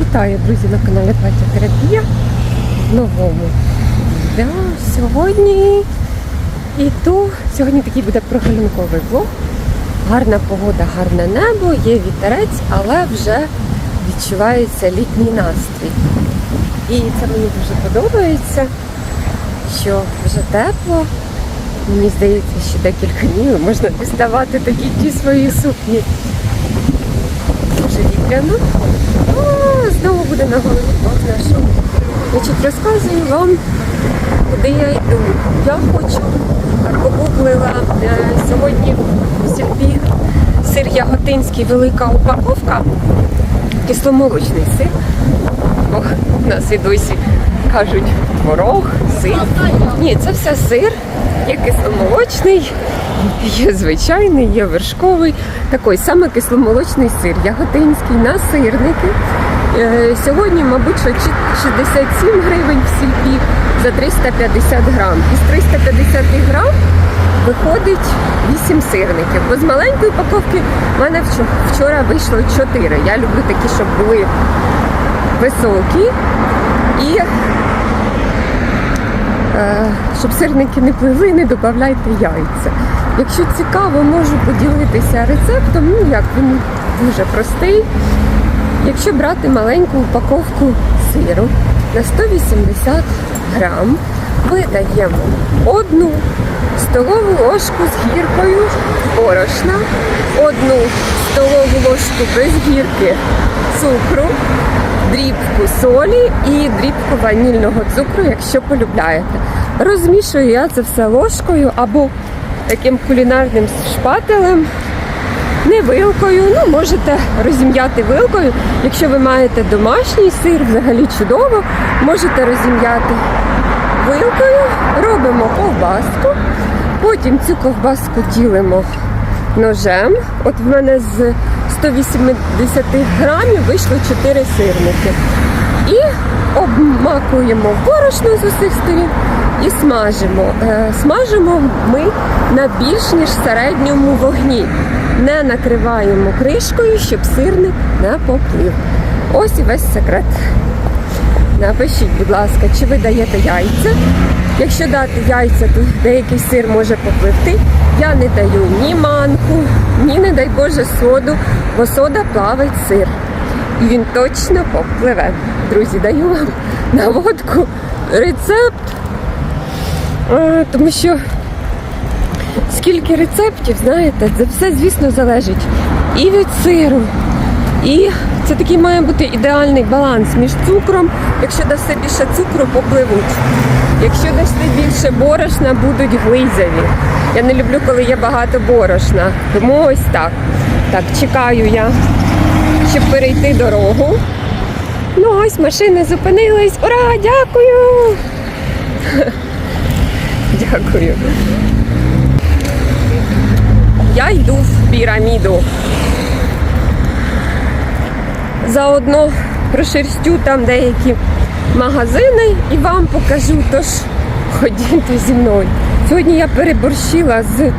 Вітаю, друзі, на каналі Терапія в новому відео. Сьогодні іду, сьогодні такий буде прогулянковий влог. Гарна погода, гарне небо, є вітерець, але вже відчувається літній настрій. І це мені дуже подобається, що вже тепло. Мені здається, що декілька днів можна діставати такі ті свої сукні. Дуже вітряно. О, знову буде на голові шум. Значить, розказую вам, куди я йду. Я хочу, погуглила е, сьогодні в сільпі сир яготинський, велика упаковка, кисломолочний сир. Ох, у нас і досі кажуть творог, сир. Ні, це все сир. Є кисломолочний, є звичайний, є вершковий. Такий саме кисломолочний сир, яготинський на сирники. Е, Сьогодні, мабуть, що 67 гривень в сільпі за 350 грам. Із 350 грам виходить 8 сирників. Бо з маленької упаковки в мене вчора вийшло 4. Я люблю такі, щоб були високі і е, щоб сирники не пливли, не додавайте яйця. Якщо цікаво, можу поділитися рецептом. Ну як він дуже простий. Якщо брати маленьку упаковку сиру на 180 грам, видаємо одну столову ложку з гіркою борошна, одну столову ложку без гірки цукру, дрібку солі і дрібку ванільного цукру, якщо полюбляєте. Розмішую я це все ложкою або таким кулінарним шпателем. Не вилкою, ну можете розім'яти вилкою. Якщо ви маєте домашній сир, взагалі чудово, можете розім'яти вилкою, робимо ковбаску, потім цю ковбаску ділимо ножем. От в мене з 180 грамів вийшло 4 сирники. І обмакуємо борошно з усіх сторін і смажимо. Е, Смажимо ми на більш ніж середньому вогні. Не накриваємо кришкою, щоб сирник не поплив. Ось і весь секрет. Напишіть, будь ласка, чи ви даєте яйця. Якщо дати яйця, то деякий сир може попливти. Я не даю ні манку, ні, не дай Боже, соду, бо сода плавить сир. І він точно попливе. Друзі, даю вам наводку, рецепт. Тому що скільки рецептів, знаєте, це все, звісно, залежить і від сиру, і це такий має бути ідеальний баланс між цукром. Якщо дасте більше цукру, попливуть. Якщо дасте більше борошна, будуть глизяві. Я не люблю, коли є багато борошна. Тому ось так. Так, чекаю я, щоб перейти дорогу. Ну ось машини зупинились. Ура! Дякую! Дякую. Я йду в піраміду. Заодно прошерстю там деякі магазини і вам покажу. Тож ходіть зі мною. Сьогодні я переборщила з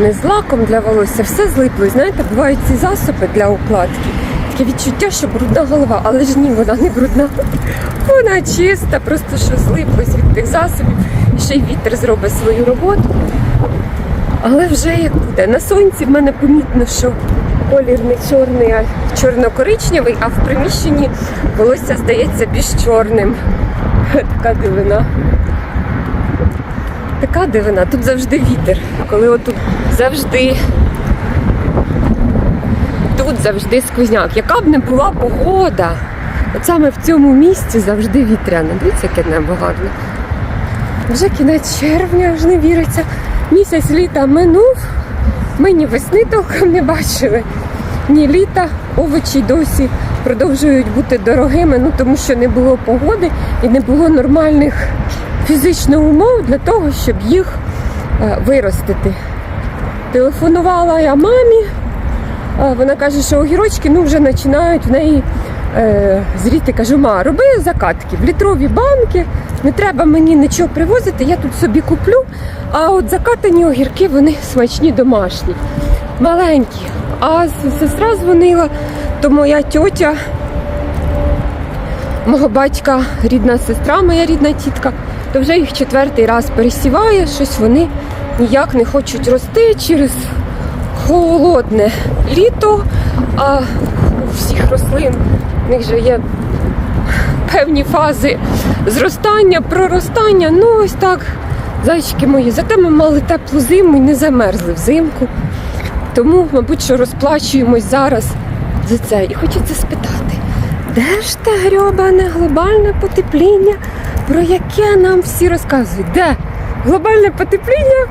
не з лаком для волосся, все злипло. Знаєте, бувають ці засоби для укладки. Таке відчуття, що брудна голова, але ж ні, вона не брудна. Вона чиста, просто що злиплось від тих засобів. І ще й вітер зробить свою роботу. Але вже як буде. На сонці в мене помітно, що колір не чорний, а чорно-коричневий, а в приміщенні волосся здається більш чорним. Така дивина. Така дивина. Тут завжди вітер. Коли отут завжди. Тут завжди сквозняк. Яка б не була погода, от саме в цьому місці завжди вітряно. Дивіться, яке небо гарне. Вже кінець червня, аж не віриться. Місяць літа минув. Ми ні весни толком не бачили, ні літа. Овочі досі продовжують бути дорогими, ну тому що не було погоди і не було нормальних фізичних умов для того, щоб їх е, виростити. Телефонувала я мамі. е, Вона каже, що огірочки ну, вже починають в неї е, зріти. Кажу, ма, роби закатки в літрові банки, не треба мені нічого привозити, я тут собі куплю. А от закатані огірки, вони смачні домашні, маленькі. А сестра дзвонила, то моя тьотя, мого батька, рідна сестра, моя рідна тітка, то вже їх четвертий раз пересіває, щось вони ніяк не хочуть рости через холодне літо, а у всіх рослин в них же є певні фази зростання, проростання. Ну ось так, зайчики мої. Зате ми мали теплу зиму і не замерзли взимку. Тому, мабуть, що розплачуємось зараз за це. І хочеться спитати, де ж те грьобане глобальне потепління, про яке нам всі розказують? Де глобальне потепління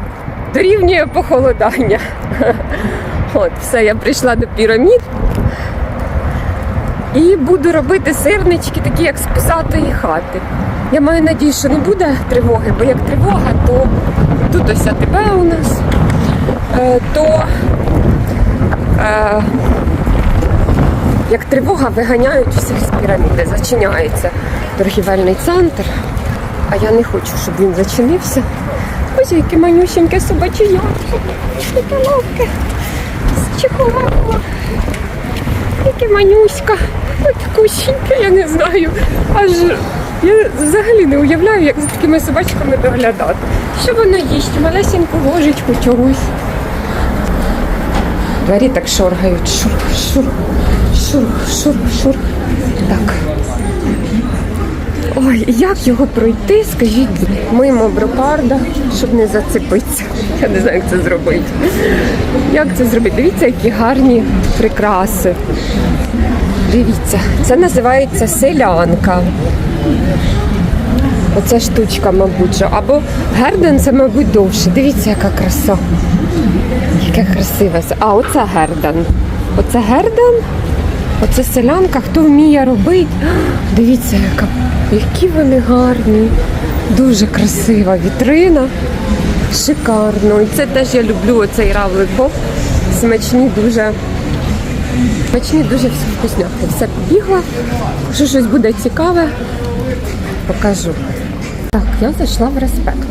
дорівнює похолодання? От, все, я прийшла до пірамід. І буду робити сирнички, такі як з писатої хати. Я маю надію, що не буде тривоги, бо як тривога, то тут ось АТБ у нас, е, то е, як тривога виганяють усіх з піраміди, зачиняється торгівельний центр, а я не хочу, щоб він зачинився. Ось яке манюсіньке собаче ятко, таке ловке, з чехолаком. Яке манюська, ось кусіньке, я не знаю. Аж я взагалі не уявляю, як за такими собачками доглядати. Що вона їсть? Малесеньку ложечку чогось. Двері так шоргають. Шур, шур, шур, шур, шур. Так. Ой, як його пройти, скажіть, мимо брокарда, щоб не зацепитися. Я не знаю, як це зробити. Як це зробити? Дивіться, які гарні прикраси. Дивіться, це називається селянка. Оця штучка, мабуть, що. або герден це, мабуть, довше. Дивіться, яка краса. Яка красива. А, оце герден. Оце герден, оце селянка, хто вміє робити. Дивіться, яка, які вони гарні. Дуже красива вітрина. Шикарно. І це теж я люблю оцей равлик боб. Смачні дуже. Смачні дуже всі вкусняхи. Все побігла. Якщо щось буде цікаве, покажу. Так, я зайшла в респект.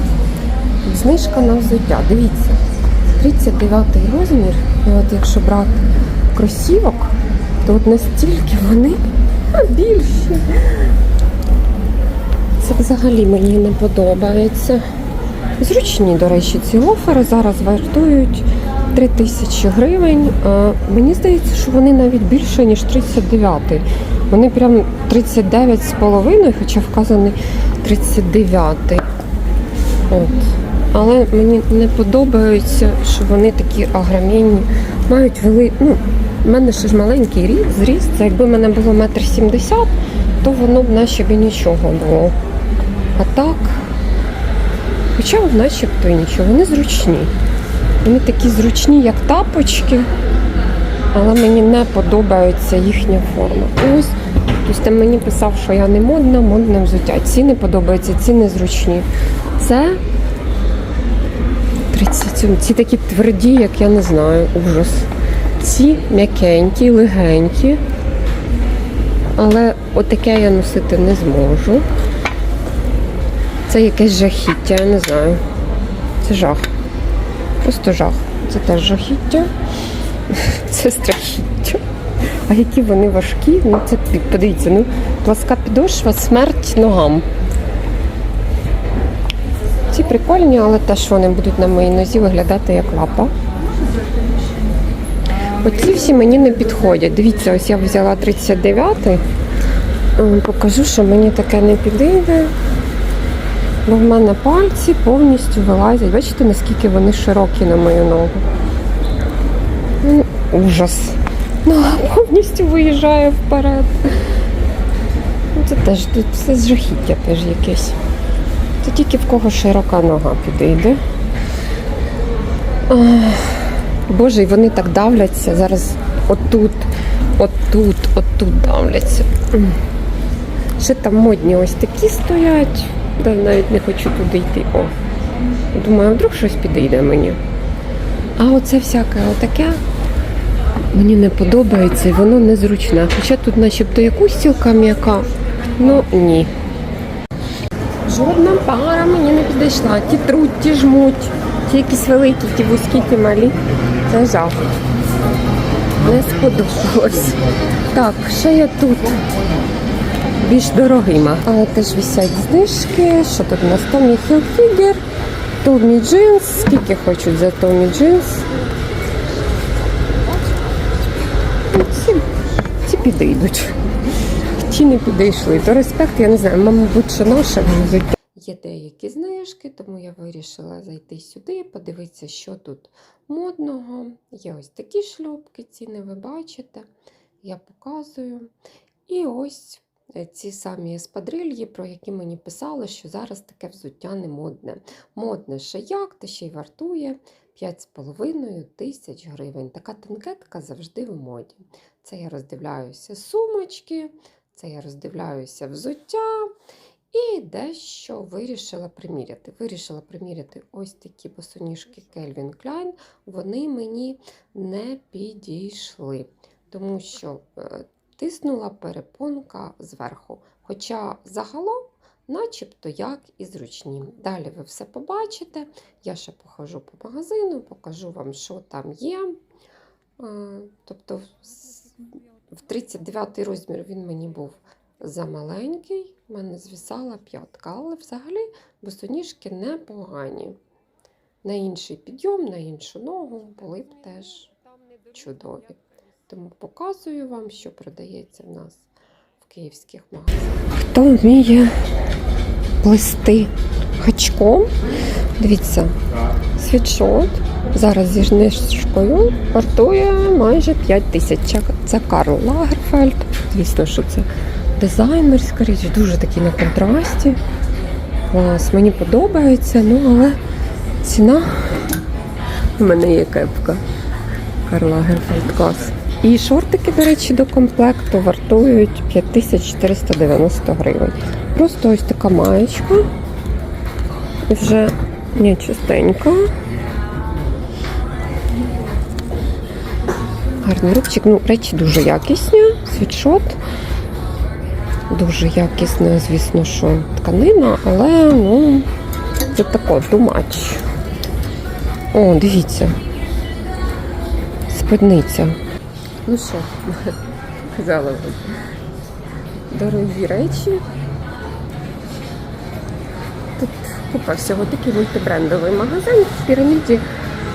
Знижка на взуття. Дивіться, 39 розмір. І от якщо брати кросівок, то от настільки вони більші. Це взагалі мені не подобається. Зручні, до речі, ці офери зараз вартують 3 тисячі гривень. Е, Мені здається, що вони навіть більше, ніж 39. Вони прям 39 з половиною, хоча вказаний 39. От. Але мені не подобається, що вони такі агромінні, мають вели... Ну, в мене ще ж маленький ріст, зріст. Якби в мене було метр сімдесят, то воно б наче б і нічого було. А так, хоча начебто і нічого, вони зручні. Вони такі зручні, як тапочки, але мені не подобається їхня форма. Ось хтось мені писав, що я не модна, модне взуття. Ці не подобаються, ці незручні. Це 37. Ці такі тверді, як я не знаю, ужас. Ці м'якенькі, легенькі. Але отаке я носити не зможу. Це якесь жахіття, я не знаю. Це жах. Просто жах. Це теж жахіття. Це страхіття. А які вони важкі, ну це подивіться, ну пласка підошва, смерть ногам. Ці прикольні, але теж вони будуть на моїй нозі виглядати як лапа. Оці всі мені не підходять. Дивіться, ось я взяла 39-й. Ем, Покажу, що мені таке не підійде. Бо в мене пальці повністю вилазять. Бачите, наскільки вони широкі на мою ногу. Ну, ужас. Нога повністю виїжджає вперед. Ну, Це теж все жахіття теж якесь. Це тільки в кого широка нога підійде. Ах, Боже, і вони так давляться. Зараз отут, отут, отут давляться. Ще там модні ось такі стоять. Навіть не хочу туди йти. О. Думаю, вдруг щось підійде мені. А оце всяке отаке мені не подобається і воно незручне. Хоча тут начебто якусь стілка м'яка, ну ні. Жодна пара мені не підійшла. Ті труть, ті жмуть, ті якісь великі, ті вузькі, ті малі. Це жах. Не сподобалось. Так, ще я тут. Більш дорогими. А теж висять знижки. Що тут у нас? Tommy Hilfiger, Tommy Jeans. Скільки хочуть за Jeans? Ну, Ці, ці підійдуть. Ті не підійшли. То респект, я не знаю, мабуть, що наше взуття. Є деякі знижки, тому я вирішила зайти сюди, подивитися, що тут модного. Є ось такі шльопки, ціни ви бачите. Я показую. І ось е, ці самі еспадрильї, про які мені писали, що зараз таке взуття не модне. Модне як, та ще й вартує 5,5 тисяч гривень. Така танкетка завжди в моді. Це я роздивляюся сумочки, це я роздивляюся взуття. І дещо вирішила приміряти. Вирішила приміряти ось такі босоніжки Calvin Klein. Вони мені не підійшли, тому що е, тиснула перепонка зверху. Хоча загалом, начебто, як і зручні. Далі ви все побачите. Я ще похожу по магазину, покажу вам, що там є. Е, Тобто, в 39 розмір він мені був замаленький, в мене звісала п'ятка, але взагалі босоніжки непогані. На інший підйом, на іншу ногу були б теж чудові. Тому показую вам, що продається в нас в київських магазинах. Хто вміє плести гачком? Дивіться, світшот зараз зі знижкою вартує майже 5 тисяч. Це Карл Лагерфельд. Звісно, що це дизайнерська річ, дуже такий на контрасті. Клас, мені подобається, ну але ціна. У мене є кепка. Карл Лагерфельд клас. І шортики, до речі, до комплекту вартують 5490 гривень. Просто ось така маєчка. Вже не чистенька. Гарний рубчик. Ну, речі дуже якісні. Світшот. Дуже якісна, звісно, що тканина, але ну, це тако, тумач. О, дивіться. Спідниця. Ну що, казала вам. Дорогі речі. Тут купа всього такий мультибрендовий магазин в піраміді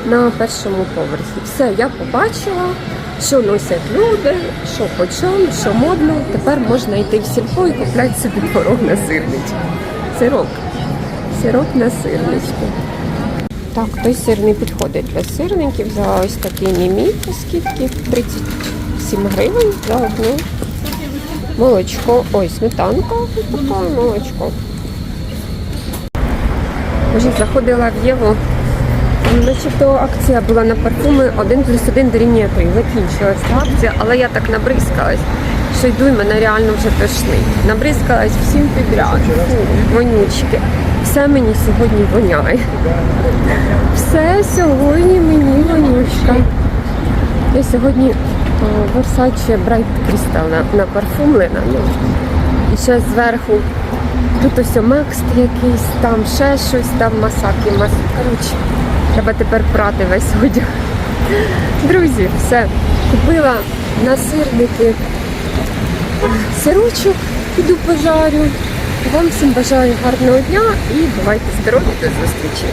на першому поверсі. Все, я побачила, що носять люди, що по чому, що модно. Тепер можна йти в сільпо і купляти собі творог на сирнички. Сирок. Сирок на сирнички. Так, той сир не підходить для сирників. Взяла ось такий мімі по 37 гривень за одну. Молочко, ой, сметанка, така молочко. Вже заходила в Єву. Начебто акція була на парфуми 1 плюс 1 дорівнює 3. Закінчилася акція, але я так набризкалась, що йду і мене реально вже тошнить. Набризкалась всім підряд. Вонючки. Все мені сьогодні воняє. Все сьогодні мені вонючка. Я сьогодні Versace Bright Crystal на, на парфумлена. Ну, і ще зверху тут ось Мекст якийсь, там ще щось, там масаки, мас... Коротше, треба тепер прати весь одяг. Друзі, все. Купила на сирники сирочок, піду пожарю. Вам всім бажаю гарного дня і бувайте здорові до зустрічі.